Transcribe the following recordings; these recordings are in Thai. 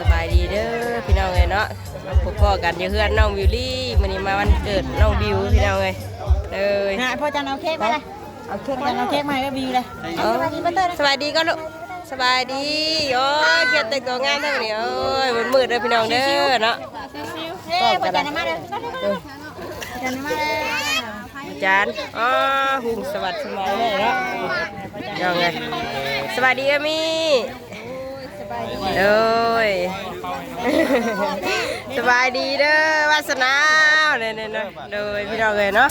สบายดีเด้อพี่น้องเอ้ยเนาะพบพ่อกันอยู่เฮือนน้องวิวลี่มื้อนี้มาวันเกิดน้องบิวพี่น้องเอ้ยเลยนะพ่อจันเอาเค้กมาเลยเอาเค้กพ่อจันเอาเค้กมาให้ก็วิวเลยเอาสบายดีป้าเต้สบายดีก็ลูกสบายดีโอ้ยเกียรติแต่งตัวงามทั้งนี้โอ้ยมันมืดเด้อพี่น้องเด้อเนาะเฮ้ยพ่อจันเอามาเลยพ่อจันเอามาเลยอาจารย์อ๋อหุ่นสวัสดิ์สบายเลยเนาะยังไง สบายดีอามี่โดยสบายดีเด้อวาสนาเนี่ยเนี่ยเนี่ยโดยพี่น้องเลยเนาะ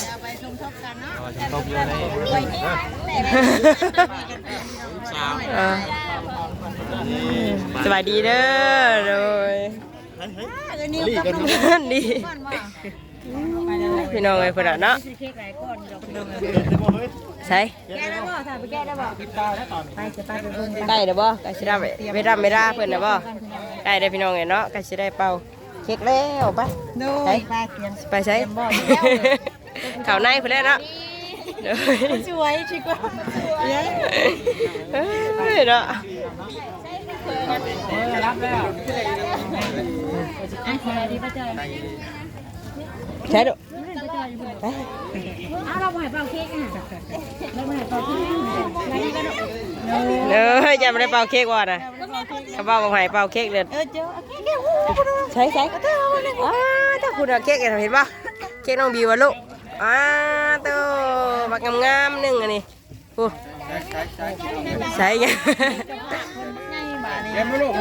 เออสบายดีเด้อโดยดีพี่น้องเลยพอดเนาะ ใช่แกได้บ่ถ่ายไปแกได้บ่ไปจะไปไปเบิ่งได้เด้อบ่ก็สิได้ไม่ได้ไม่ได้เพิ่นเด้อบ่ได้เด้อพี่น้องเลยเนาะก็สิได้เป่าเค้กแล้วไปดูไปเตรียมไปใช้ข้าวในเพิ่นแล้วเนาะเด้อสวยชิคกี้พายเอ้ยเนาะอะสวัสดีพ่อจันใช่ดู ไปอ้าเราบ่ให้เป่าเค้กอะเราบ่ให้เป่าเค้กไปนี่ก็ได้เอ้ยจะไม่ได้เป่าเค้กว่ะนะเขาเป่าบ่ให้เป่าเค้กเด้อเออเจ้าเค้กเดี๋ยใช่ใช่อ้าถ้าคุณเอาเค้กเห็นป่ะเค้กน้องบิวะลูกอ้าตัวบักงามๆหนึ่งอันนี้โอ้ใช่ยังเดี๋ยวไม่ไหมด้วย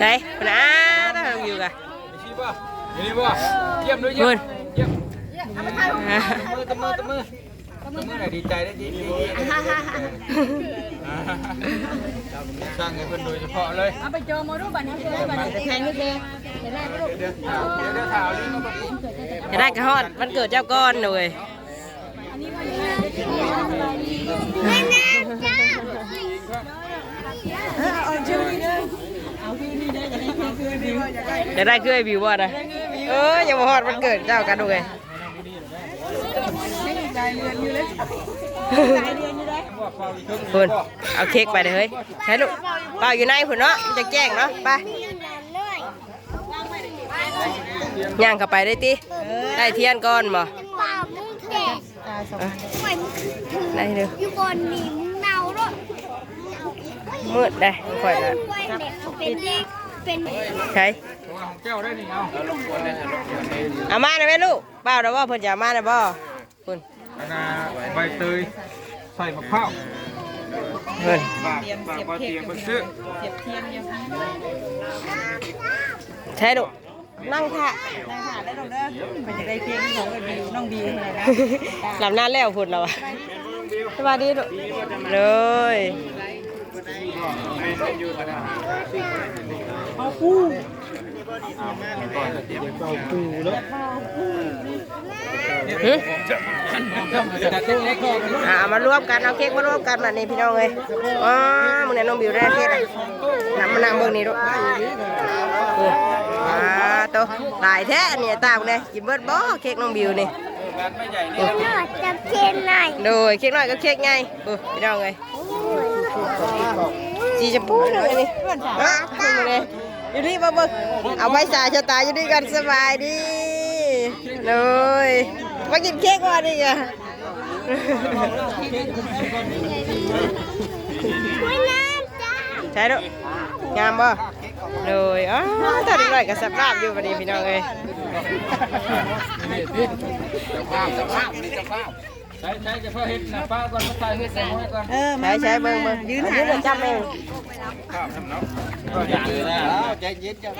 ใช่คุณอ้าต้องน้องบิวกันชี้ป่ะนี่ป่ะเยี่ยมด้วยเยี่ยม มือตะมือตะมือตะมือหน่อยดีใจได้ดีดีสร้างให้เพิ่นโดยเฉพาะเลยเอาไปโจมมาดูบัตรนี้เลยบัตรนี้แพงนิดเดียวเดี๋ยวได้ลูกเดี๋ยวเดี๋ยวเดียวถามนี่ก็มาจะได้กระฮอดวันเกิดเจ้าก้อนเลยเอาชื่อนี่เด้อเอาชื่อนี่เด้อจะให้เค้กคือดีว่าจะได้จะได้คือไอ้บิวบ่นะเออยังบ่ฮอดวันเกิดเจ้ากันด้วย คุณเอาเค้กไปเลยเฮ้ยใช่ลูกเป่าอยู่ในคุณเนาะมันจะแจ้งเนาะไปย่างเข้าไปได้ติได้เทียนก่อนบ่เปล่ามึงแดกอะปล่อยมึงถือได้เด้ออยู่บนนี่มึงเนาด้วยมืดได้ค่อยละปล่อยเด็กเป็นเล็กเป็นใช่ข องแก้วได้นี่เอาเอามาได้ไหมลูกเปล่าเด้อว่าเพิ่นจะเอามาได้บ่คุณอันน่ะใบเตยใส่มะพร้าวเพิ่นฝากฝากมาเตรียมมาซื้อเสียบเทียนอยู่ใช่ลูกนั่งท่าได้ค่ะได้ลูกเด้อมันจะได้เค้กของบิวน้องบิวเลยนะหลับนานแล้วพุ่นแล้วอะสวัสดีลูกเลยหึจัดตู้เล็กก่ อนอ่ามารวมกันเอาเค้กมารวมกันแบบนี้พี่น้องเลยอ๋อมึงเนี่ยน้องบิวได้เค้กอะนำมานำเบิ่งนี่ลูกอ้อ่าโตหลายแท้เนี่ยตามเลยกินเบิร์ดบ่เค้กน้องบิวนี่ร้านไม่ใหญ่เลือดจะเทนหน่อยโดยเค้กน้อยก็เค้กไงพี่น้องเลยสีชมพูเลยนี่อะมึงเลย อยู่นี่บ่เบิ่งเอาไว้สาชะตาอยู่นี่กันสบายดีเลยมากินเค้กก่อนดิอะไม่น้ำจ้าใช่ลูกงามบ่เลยอ๋อตอนนี้หน่อยก็สับราบอยู่พอดีพี่น้องเอ้ยใช้ใช้จะเพื่อเฮ็ดนะป้าก่อนมาใส่เฮ็ดใส่ไว้ก่อนเออใช้ใช้เบิ่งเบิ่งยืนยืนเลยจับเอง ข้าวทำเนาะก็อย่างนี้นะใจเย็นจ้ะ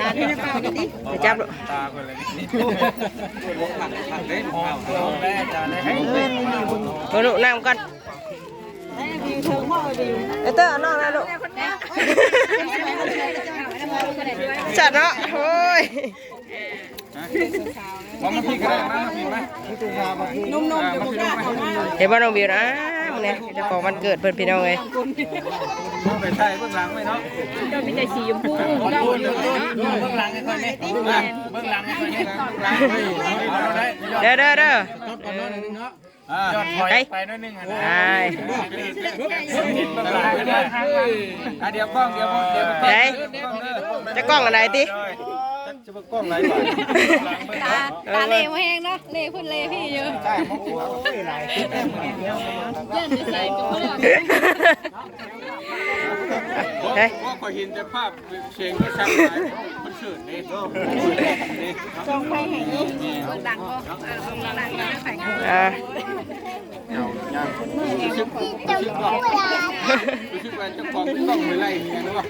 ร้านที่ได้เป่ากันดิ ไปจับลูก ตาคนเลยนี่ผักผักเล่นหอมแม่จ้าได้ให้ เบิ่งลูกนั่งก่อน ได้บิวเธอพ่อบิว เอเตอร์เอาน้องนะลูกจัดเนาะโอ้ย มองมาพี่ก็ได้มาพี่ไหม นุ่มๆจะบอกว่าเขามา เห็นบ่น้องบิวนะมึง เนี่ยเจะของวันเกิดเพิ่นพี่น้องเอ้ยไปใช่เบื้องหลังไหมเนาะจะมีแต่สีชมพูเบื้องหลังให้คนนี้เบื้องหลังให้คนนี้เด้อเด้อเด้อก่อนนอนนึงเนาะอ่าไปไปหนิดนึงอะไปอะเดี๋ยวกล้องเดี๋ยวเดี๋ยวไหนจะกล้องอะไรติ จะมากล้องไหนก่อนตาตาเล่มาแห้งเนาะเล่พุ่นเล่พี่เยอะใช่มะกรูดหลายเลื่อนไปใส่กับเพื่อนเฮ้ยว่าขอเห็นแต่ภาพเชียงก็ช่างหลายมันเฉิดนี่นี่ดังก็ดังก็ใส่อ่ารู้สึกว่ารู้สึกว่าเจ้าของต้องไปไล่เมียนะวะ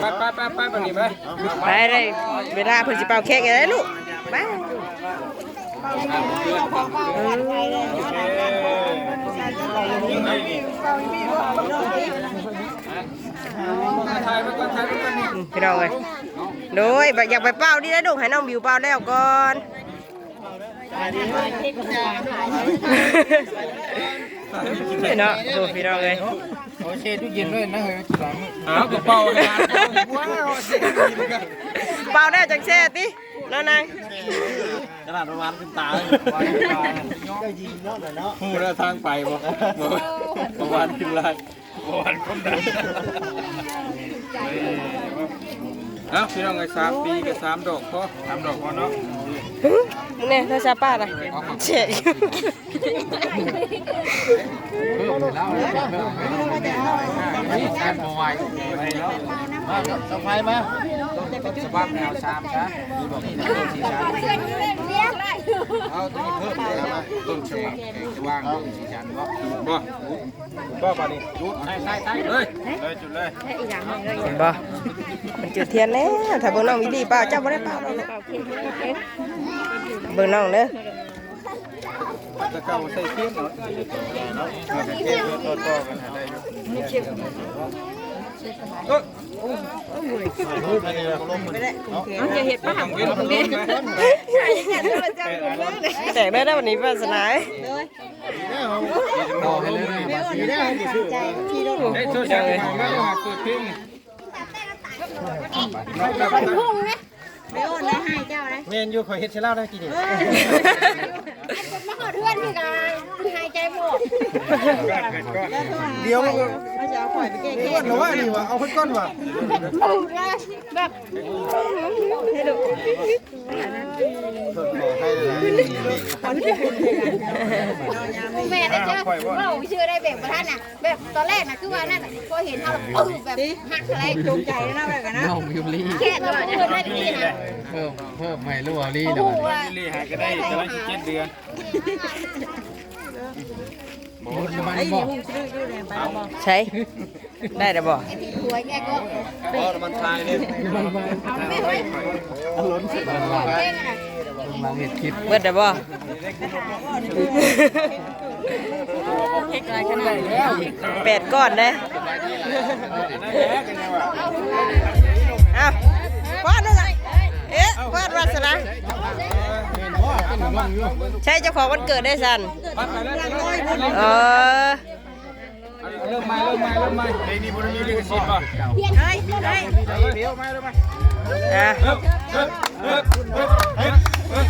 ไปไปไปไปไปไปไปเลยเวลาเพิ่นสิเป่าเค้กกันเลยลูกไปไปก่อนถ่ายไปก่อนนี่อืมพี่น้องเลยโดยอยากไปเป่าดินะลูให้น้องบิวเป่าแล้วก่อนเนาะดูพี่น้องเลย โอเคทุกเย็นด้วยนะเฮ้ยอ้าวกระเป๋าเลยนะว้าวเสียดีกันเป่าได้จังแช่ติน้องนางขนาดประมาณขึ้นตาเลยก็ยิงเนาะเนาะพูแล้วทางไปบ่ประมาณขึ้นไรประมาณคนดังเอ้าพี่น้องไอ้สามปีกับสามดอกพอสามดอกพอเนาะ เนี่ยถ้าชาป้าล่ะเช็คเพิ่มแล้วเพิ่มนี่การบอยมาสบายมาสบายแนวสามซะมีบอกนี่นะสี่สาม เอาตัวนี้เพิ่มเลยนะต้นเชงว่างสี่ชั้นบ่บ่บ่ปานี่จุดใช่ใช่ใช่เลยเลยจุดเลยเห็นบ่มันจุดเทียนแล้วถ้าเบิ่งน้องวิลี่เป่าเจ้าบ่ได้เป่าหรอกลูกเบิ่งน้องเด้อจะเก่าใส่เทียนเนาะเนาะเทียนต่อต่อกันได้อยู่เอออย่าเห็ดป้าต้องเว้นต้องเว้นแต่ไม่ได้วันนี้ภาสนาเอ้ยต่อให้เลยได้โซเลยไมีเดียมาเปิดเพลง ไม่โอนได้ให้เจ้านะเมนอยู่คอยเฮ็ดเชล่าได้กี่นี่มาขอเพื่อนพี่กายหายใจหมดเดียวมันก็จะเอาข่อยไปแก้แค้นหรือว่านี่วะเอาคนก้อนวะถูกเลยแบบแม่ได้เจอเราชื่อได้แบบท่านน่ะ แบบตอนแรกน่ะคือว่านั่นน่ะพอเห็นเราปึ้งแบบหักอะไรจงใจนะแบบนั้นน้องยูรีแค่เราเพื่อนได้ดีนะเพิ่มเพิ่มไม่รู้ว่ารีโอ้เดี๋ยวโหว่าลี่หายก็ได้แต่ละเจ็ดเดือนมันมันบอกใช่ได้แต่บ่สวยแกก็พอมันตายเลยไม่เฮ้ยล้นสุดเพ่งน่ะมาเห็ดคลิปเบิดได้บ่แปดก้อนเด้เอ้าพอดนึงอะเอ๊ะพอดวาสนาใช่เจ้าของวันเกิดได้สันเออเริ่มใหม่เริ่มใหม่เริ่มใหม่ในนี้บริมีลิขสิทธิ์ป่ะเฮ้ยเฮ้ยเดี๋ยวมาเริ่มใหม่อะเฮ้ยเฮ้ยเฮ้ยเฮ้ย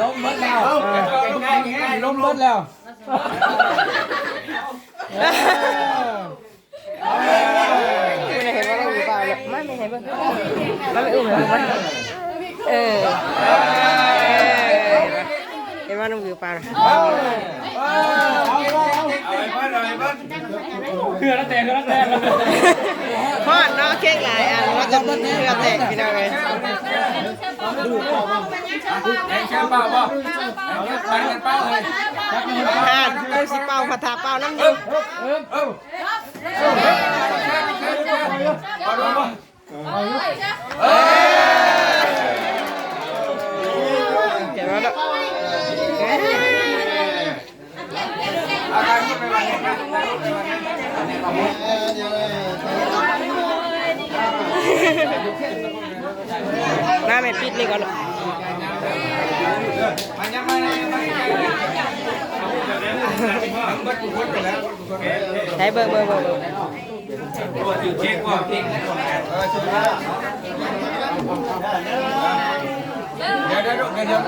ล้มเบิดแล้วล้มเบิดแล้วไม่ได้เห็นว่าเราอยู่เปล่าเลยไม่ไม่เห็นเบิ่งไม่ไม่อุ้มเลยมันเออเห็นว่าน้องวิวเปล่าเลยพอดเนาะเค้กหลายอันแล้วก็เพื่อแตกพี่น้องเลย แช่เปล่าป่ะไปกันเปล่าเลยทานกูสิเป่าผัดถาเป่าน้ำอยู่เห็นว่าเนาะมาแม่ปิดนี่ก่อนเนาะมันยังไม่ยังไม่ใช้เบิ่งเบิ่งเบิ่งเบิ่งตัวถือเค้กว่าเค้กเออชื่อว่าเดี๋ยวเดี๋ยวเดี๋ย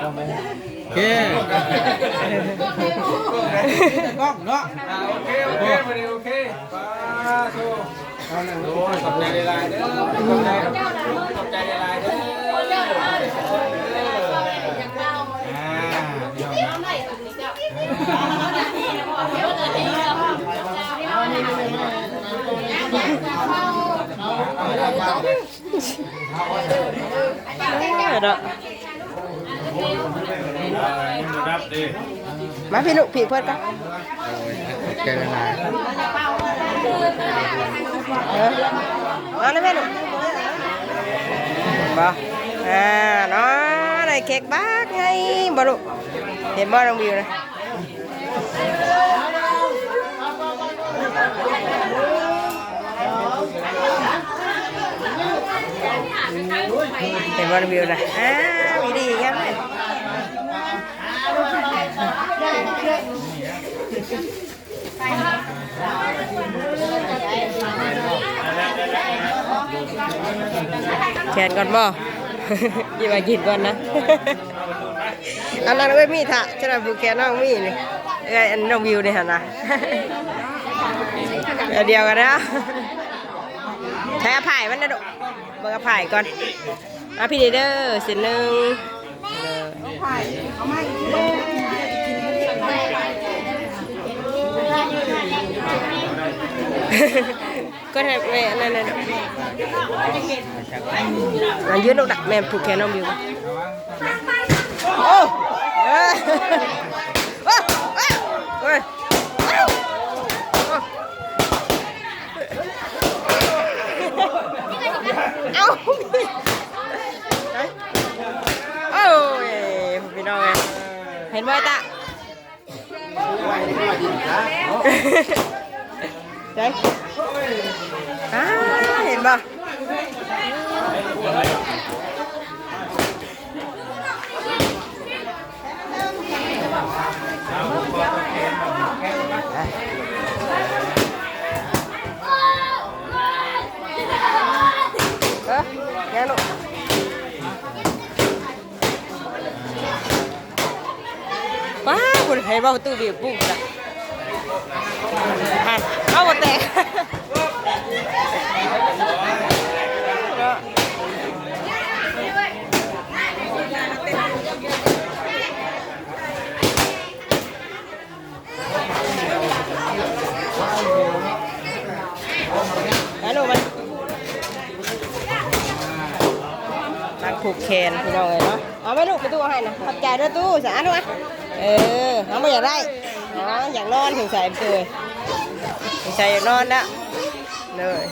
วเดี๋ยวเดี๋ยวเฮ้ยเอาเลยท่านนี่ มางนี่เด้อหตินึ่งสองสามามโอเคแต่กล้อนาะโอ้ยเจอบใจหลายๆเด้ออ่าเอมาพี่ลูกพี่เพื่อนกันเจอกันมาเออมาเลยแม่ลูกบ่อ่าน้อได้เค้กบ้ากไงบ่ลูกเห็นบ่น้องวิวนะ เห็นบ่น้องวิวนะอ้าวอีดีงั้นเลยแขนก่อนบ่ยี่มากินก่อนนะอันนั้นเอ้ยมีถะจะได้ผูกแขนน้องมีนี่เอ้ยอันน้องวิวนี่หั่นะเดียวกันนะใช้อภัยมันนะดุ เบิ่งอภัยก่อนมาพี่เด้อสิหนึ่งก็ให้แม่นั่นน่ะดุมายืนลูกดักแม่ผูกแขนน้องวิวโอ้เอ้ยโอ้เอ้ยเอ้ย เอา โอ้ยพี่น้องเห็นบ่ตาใช่อ่าเห็นบ่ บ่ประตูบีบปุ๊บจ้ะหันเอาบ่แตกไปลูกมันนั่งผูกแขนพี่น้องเลยเนาะเอาไปลูกไปตู้ให้นะขอบใจด้วยตู้สะอาดด้วย เออเอาไม่อยากได้อ๋ออยากนอนถึงส่ตัวถึงใส่อยากนอนแล้วเลย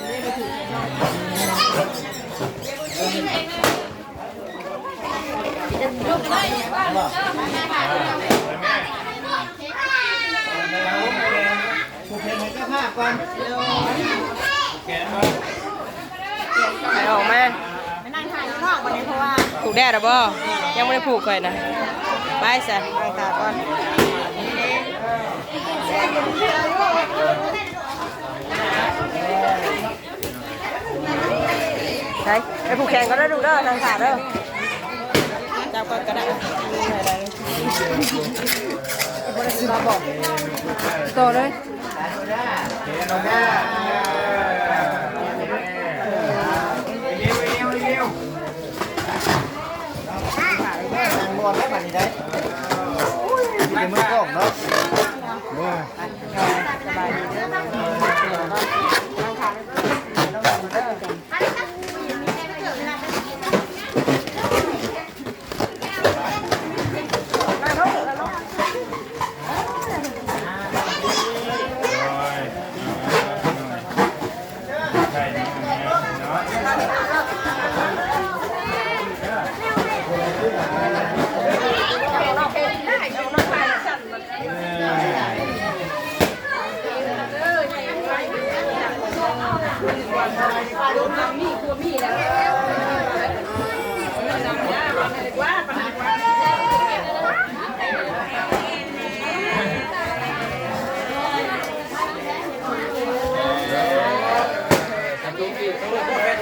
ไปออกมาไปนั่งทานข้างนอกวันนี้เพราะว่าผูกแดดหรอบ่ ยังไม่ได้ผูกเลยนะ ไปสินั่งตากก่อนใช่ไปผูกแขนก็ได้ดูเด้อทางขาเด้อจับก่อ นก็ได้มีอะไรมาบอกล้อเลย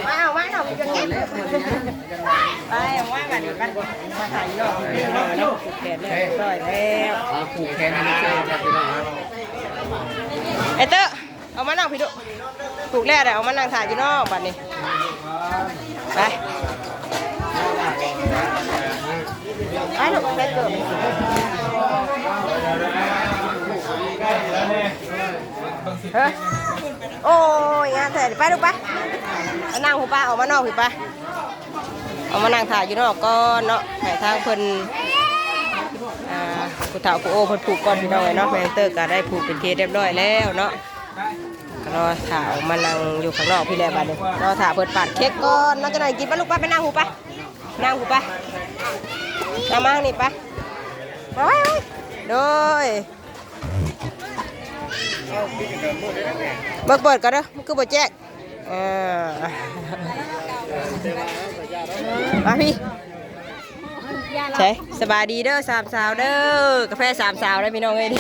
มาเอาไว้หน่อยจะเก็บไปเอาไว้แบบนี้กัน มาถ่ายยอดเรียบร้อยแล้วผูกแขนเรียบร้อยแล้วผูกแขนให้เจ้าครับพี่น้องครับไอเตอร์เอามานั่งพี่ดุถูกแล้วเดี๋ยเอามานั่งถ่ายอยู่นอกบัดนี้ไปไปลูกไปเกิดเฮ้ยโอ้ยงานเถอะไปลูกไปมานั่งหูป้าออกมานอกหูป้า เอามานั่งถ่ายอยู่นอกก่อนเนาะให้ทางเพิ่นอ่าผู้เฒ่าผู้โอเพิ่นผูกก่อนพี่น้องไอ้เนาะแมนเตอร์ก็ได้ผูกเป็นเคสเรียบร้อยแล้วเนาะก็รอถ่าออกมานั่งอยู่ข้างนอกพี่แหละบัดนี้รอถ่าเปิดปาดเค้กก่อนน้องจะหนกินปะลูกปะไปนั่งหูปะนั่งหูปะนั่งมาทางนี่ปะมาไว้ไว้โดยเบิกเปิดก่อนเด้อมันคือบ่แจ๊กเออ มาพี่ใช่สบายดีเด้อสามสาวเด้อกาแฟสามสาวได้พี่น้องเอ้ยดิ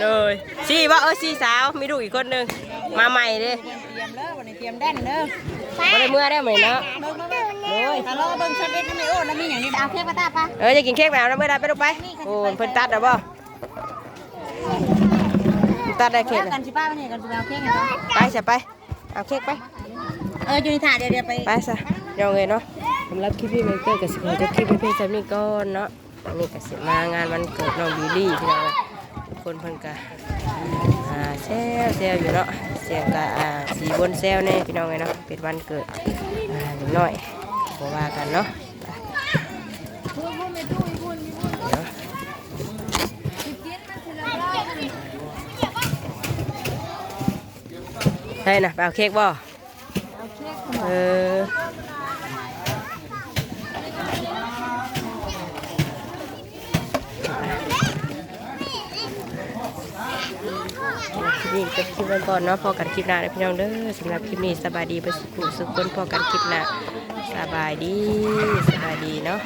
เลยสี่ว่าเออสี่สาวมีลูกอีกคนหนึ่งมาใหม่เด้เตรียมเด้อวันนี้เตรียมแด่นเด้อบ่ได้เมื่อได้เหมือนเนาะเบิ่งเบิ่งโอ้ยถ้ารอเบิ่งชัดเด็ดน้ำไม่โอ้แล้วมีอย่างนี้เอาเค้กมาตาปะเออจะกินเค้กแบบนั้นเมื่อใดไปลูกไปโอ้ยเพิ่นตัดแล้วบ่ตัดได้เค้กกัน่ะนสิป้าไปเนี่ยกันสิเอาเค้กกันไปซะไปเอาเค้กไป เอออยู่ในถาดเดี๋ยวเดี๋ยวไปไปซะเดี๋ยวเงเนาะสำหรับคลิปพี่เมเกอร์กับสิบหกจะคลิปเป็นเพียงสามีก่อนเนาะอันนี้ก็สิมางานวันเกิดน้องบิลลี่พี่น้องทุกคนเพิ่นก็อ่าแซวแซวอยู่เนาะเสียงก็อ่าสีบนแซวแน่พี่น้องเลยเนาะเป็นวันเกิดหน่อยบ่ว่ากันเนาะใช่นะไปเอาเค้กบ่ ออคลิปนี้ก็คลิปวันก่อนเนาะพอกันคลิปหน้าเลยพี่น้องเด้อสำหรับคลิปนี้สบายดีไปสุขสุขคนพอกันคลิปหน้าสบายดีสบายดีเนาะ